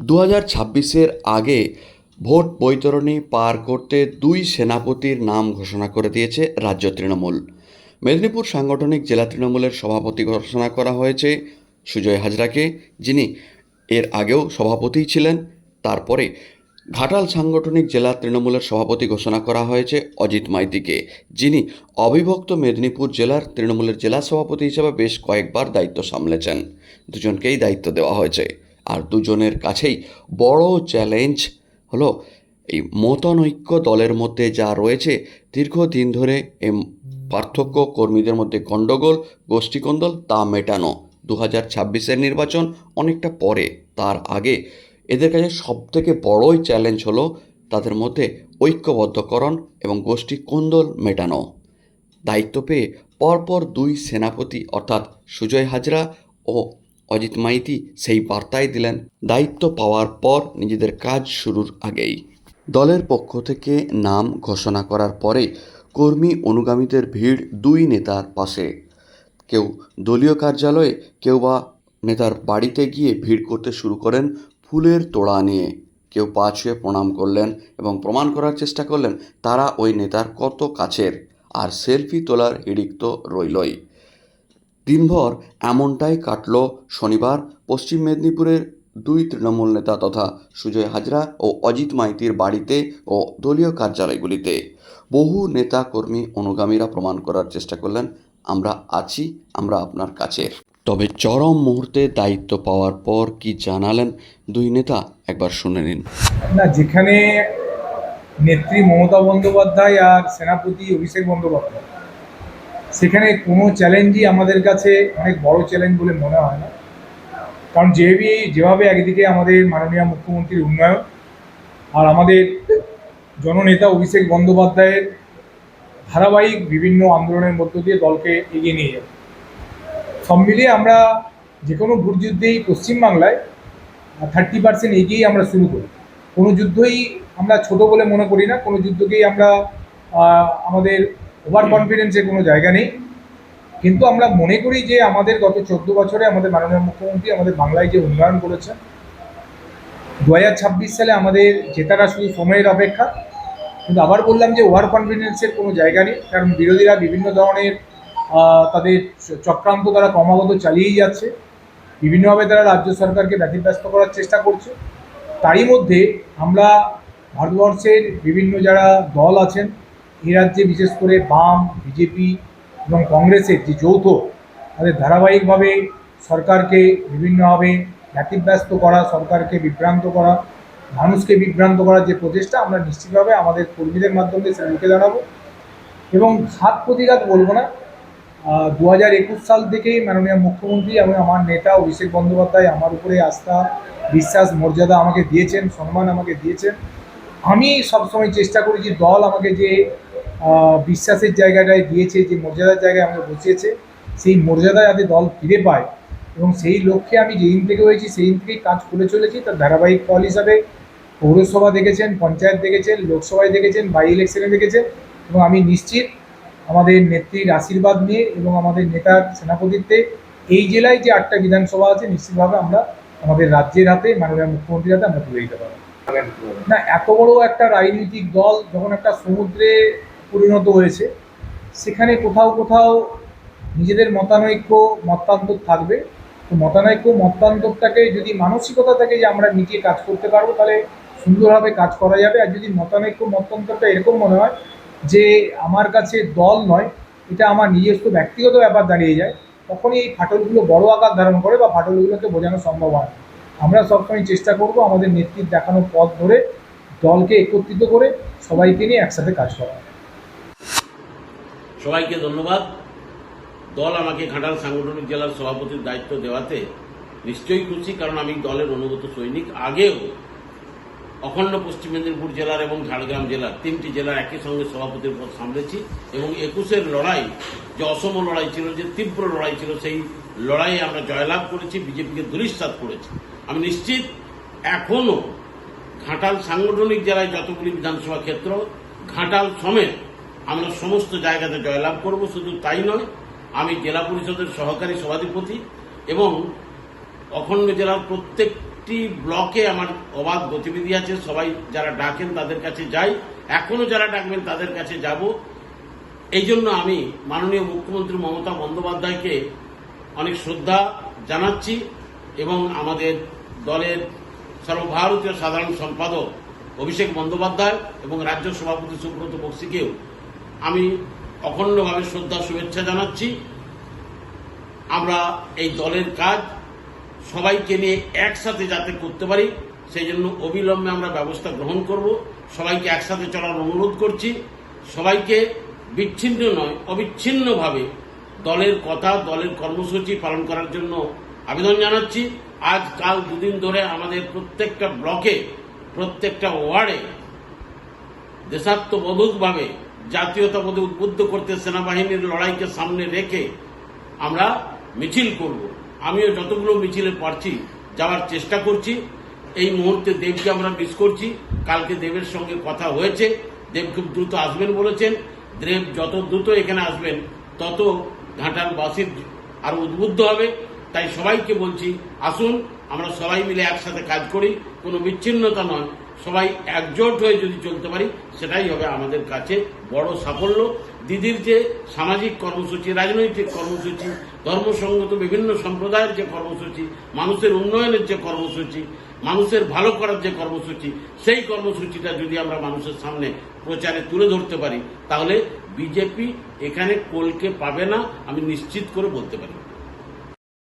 দু হাজার ছাব্বিশের আগে ভোট বৈতরণী পার করতে দুই সেনাপতির নাম ঘোষণা করে দিয়েছে রাজ্য তৃণমূল। মেদিনীপুর সাংগঠনিক জেলা তৃণমূলের সভাপতি ঘোষণা করা হয়েছে সুজয় হাজরাকে, যিনি এর আগেও সভাপতিই ছিলেন। তারপরে ঘাটাল সাংগঠনিক জেলা তৃণমূলের সভাপতি ঘোষণা করা হয়েছে অজিত মাইতিকে, যিনি অবিভক্ত মেদিনীপুর জেলার তৃণমূলের জেলা সভাপতি হিসেবে বেশ কয়েকবার দায়িত্ব সামলেছেন। দুজনকেই দায়িত্ব দেওয়া হয়েছে। আর দুজনের কাছেই বড় চ্যালেঞ্জ হলো এই মতনৈক্য দলের মধ্যে যা রয়েছে, দীর্ঘদিন ধরে এম পার্থক্য কর্মীদের মধ্যে গণ্ডগোল গোষ্ঠীকন্দল তা মেটানো। দু হাজার ছাব্বিশের নির্বাচন অনেকটা পরে, তার আগে এদের কাছে সবথেকে বড়ই চ্যালেঞ্জ হলো তাদের মধ্যে ঐক্যবদ্ধকরণ এবং গোষ্ঠী কোন্দল মেটানো। দায়িত্ব পেয়ে পরপর দুই সেনাপতি অর্থাৎ সুজয় হাজরা ও অজিত মাইতি সেই বার্তাই দিলেন, দায়িত্ব পাওয়ার পর নিজেদের কাজ শুরুর আগেই। দলের পক্ষ থেকে নাম ঘোষণা করার পরে কর্মী অনুগামীদের ভিড় দুই নেতার পাশে। কেউ দলীয় কার্যালয়ে, কেউ বা নেতার বাড়িতে গিয়ে ভিড় করতে শুরু করেন ফুলের তোড়া নিয়ে। কেউ পা ছুঁয়ে প্রণাম করলেন এবং প্রমাণ করার চেষ্টা করলেন, তারা ওই নেতার কত কাছের। আর সেলফি তোলার হিড়িক তো রইলই। দিনভর এমনটাই কাটল শনিবার পশ্চিম মেদিনীপুরের দুই তৃণমূল নেতা তথা সুজয় হাজরা ও অজিত মাইতির বাড়িতে ও দলীয় কার্যালয়গুলিতে। বহু নেতা কর্মী অনুগামীরা প্রমাণ করার চেষ্টা করলেন, আমরা আছি, আমরা আপনার কাছের। তবে চরম মুহূর্তে দায়িত্ব পাওয়ার পর কি জানালেন দুই নেতা, একবার শুনে নিন। না, যেখানে নেত্রী মমতা বন্দ্যোপাধ্যায় আর সেনাপতি অভিষেক বন্দ্যোপাধ্যায় সেখানে কোনো চ্যালেঞ্জই আমাদের কাছে অনেক বড় চ্যালেঞ্জ বলে মনে হয় না। কারণ যেভাবে যেভাবে একদিকে আমাদের মাননীয় মুখ্যমন্ত্রীর উন্নয়ন আর আমাদের জননেতা অভিষেক বন্দ্যোপাধ্যায়ের ধারাবাহিক বিভিন্ন আন্দোলনের মধ্য দিয়ে দলকে এগিয়ে নিয়ে যাবে। সব মিলিয়ে আমরা যে কোনো ভোট যুদ্ধেই পশ্চিমবাংলায় থার্টি পার্সেন্ট এগিয়েই আমরা শুরু করি। কোনো যুদ্ধই আমরা ছোট বলে মনে করি না, কোনো যুদ্ধকেই আমরা আমাদের ওভার কনফিডেন্সের কোনো জায়গা নেই। কিন্তু আমরা মনে করি যে আমাদের গত চোদ্দ বছরে আমাদের মাননীয় মুখ্যমন্ত্রী আমাদের বাংলায় যে উন্নয়ন করেছেন দু হাজার ছাব্বিশ সালে আমাদের জেতাটা শুধু সময়ের অপেক্ষা। কিন্তু আবার বললাম যে ওভার কনফিডেন্সের কোনো জায়গা নেই, কারণ বিরোধীরা বিভিন্ন ধরনের তাদের চক্রান্ত তারা ক্রমাগত চালিয়েই যাচ্ছে। বিভিন্নভাবে তারা রাজ্য সরকারকে ব্যতিব্যস্ত করার চেষ্টা করছে। তারই মধ্যে আমরা ভারতবর্ষের বিভিন্ন যারা দল আছেন এই রাজ্যে বিশেষ করে বাম, বিজেপি এবং কংগ্রেসের যে যৌথ, তাদের ধারাবাহিকভাবে সরকারকে বিভিন্নভাবে ব্যতিব্যস্ত করা, সরকারকে বিভ্রান্ত করা, মানুষকে বিভ্রান্ত করার যে প্রচেষ্টা, আমরা নিশ্চিতভাবে আমাদের কর্মীদের মাধ্যমে সেটা রুখে দাঁড়াবো। এবং ঘাত প্রতিঘাত বলব না দু হাজার একুশ সাল থেকেই মাননীয় মুখ্যমন্ত্রী এবং আমার নেতা অভিষেক বন্দ্যোপাধ্যায় আমার উপরে আস্থা, বিশ্বাস, মর্যাদা আমাকে দিয়েছেন, সম্মান আমাকে দিয়েছেন। আমি সবসময় চেষ্টা করি যে দল আমাকে যে বিশ্বাসের জায়গাটায় দিয়েছে যে মর্যাদার জায়গায় আমরা বসিয়েছে সেই মর্যাদা যাতে দল ফিরে পায় এবং সেই লক্ষ্যে আমি যেদিন থেকে হয়েছি সেই দিন থেকেই কাজ করে চলেছি। তার ধারাবাহিক ফল হিসাবে পৌরসভা দেখেছেন পঞ্চায়েত দেখেছেন লোকসভায় দেখেছেন বাই ইলেকশনে দেখেছেন এবং আমি নিশ্চিত আমাদের নেত্রীর আশীর্বাদ নিয়ে এবং আমাদের নেতার সেনাপতিত্বে এই জেলায় যে আটটা বিধানসভা আছে নিশ্চিতভাবে আমরা আমাদের রাজ্যের হাতে মাননীয় মুখ্যমন্ত্রীর হাতে আমরা তুলে দিতে পারব। না এত বড় একটা রাজনৈতিক দল যখন একটা সমুদ্রে পরিণত হয়েছে। সেখানে কোথাও কোথাও নিজেদের মতানৈক্য, মতান্তর থাকবে। তো মতানৈক্য, মতান্তরটাকে যদি মানসিকতা থেকে যে আমরা মিটিয়ে কাজ করতে পারব, তাহলে সুন্দরভাবে কাজ করা যাবে। আর যদি মতানৈক্য, মতান্তরটা এরকম মনে হয় যে আমার কাছে দল নয়, এটা আমার নিজস্ব ব্যক্তিগত ব্যাপার দাঁড়িয়ে যায়, তখনই এই ফাটলগুলো বড় আকার ধারণ করে বা ফাটলগুলোকে বোঝানো সম্ভব হয়। আমরা সবসময় চেষ্টা করব আমাদের নেতৃত্ব দেখানো পথ ধরে দলকে একত্রিত করে সবাইকে নিয়ে একসাথে কাজ করা সবাইকে ধন্যবাদ। দল আমাকে ঘাটাল সাংগঠনিক জেলার সভাপতির দায়িত্ব দেওয়াতে নিশ্চয়ই খুশি, কারণ আমি দলের অনুগত সৈনিক। আগেও অখণ্ড পশ্চিম মেদিনীপুর জেলার এবং ঝাড়গ্রাম জেলার তিনটি জেলার একই সঙ্গে সভাপতির পদ সামলেছি এবং একুশের লড়াই, যে অসম লড়াই ছিল, যে তীব্র লড়াই ছিল, সেই লড়াইয়ে আমরা জয়লাভ করেছি, বিজেপিকে দুরিশ্বাত করেছি। আমি নিশ্চিত এখনও ঘাটাল সাংগঠনিক জেলায় যতগুলি বিধানসভা ক্ষেত্র, ঘাটাল সমেত আমরা সমস্ত জায়গাতে জয়লাভ করব, শুধু তাই নয়, আমি জেলা পরিষদের সহকারী সভাধিপতি এবং অখণ্ড জেলার প্রত্যেকটি ব্লকে আমার অবাধ গতিবিধি আছে, সবাই যারা ডাকেন তাদের কাছে যাই। এখনও যারা ডাকবেন তাদের কাছে যাব। এই জন্য আমি মাননীয় মুখ্যমন্ত্রী মমতা বন্দ্যোপাধ্যায়কে অনেক শ্রদ্ধা জানাচ্ছি এবং আমাদের দলের সর্বভারতীয় সাধারণ সম্পাদক অভিষেক বন্দ্যোপাধ্যায় এবং রাজ্য সভাপতি সুব্রত বক্সিকেও আমি অখণ্ডভাবে শ্রদ্ধা শুভেচ্ছা জানাচ্ছি। আমরা এই দলের কাজ সবাইকে নিয়ে একসাথে যাতে করতে পারি, সেই জন্য অবিলম্বে আমরা ব্যবস্থা গ্রহণ করব। সবাইকে একসাথে চলার অনুরোধ করছি। সবাইকে বিচ্ছিন্ন নয়, অবিচ্ছিন্নভাবে দলের কথা, দলের কর্মসূচি পালন করার জন্য আবেদন জানাচ্ছি। আজ কাল দুদিন ধরে আমাদের প্রত্যেকটা ব্লকে, প্রত্যেকটা ওয়ার্ডে দেশাত্মবোধকভাবে জাতীয়তাবোধে উদ্বুদ্ধ করতে সেনাবাহিনীর লড়াইকে সামনে রেখে আমরা মিছিল করব। আমিও যতগুলো মিছিলে পারছি যাওয়ার চেষ্টা করছি। এই মুহূর্তে দেবকে আমরা মিস করছি। কালকে দেবের সঙ্গে কথা হয়েছে। দেব খুব দ্রুত আসবেন বলেছেন। দেব যত দ্রুত এখানে আসবেন, তত ঘাটালবাসীর আরও উদ্বুদ্ধ হবে। তাই সবাইকে বলছি, আসুন, আমরা সবাই মিলে একসাথে কাজ করি। কোনো বিচ্ছিন্নতা নয়। সবাই একজোট হয়ে যদি চলতে পারি, সেটাই হবে আমাদের কাছে বড় সাফল্য। দিদির যে সামাজিক কর্মসূচি, রাজনৈতিক কর্মসূচি ধর্মসঙ্গত বিভিন্ন সম্প্রদায়ের যে কর্মসূচি, মানুষের উন্নয়নের যে কর্মসূচি, মানুষের ভালো করার যে কর্মসূচি, সেই কর্মসূচিটা যদি আমরা মানুষের সামনে প্রচারে তুলে ধরতে পারি, তাহলে বিজেপি এখানে কোলকে পাবে না, আমি নিশ্চিত করে বলতে পারি।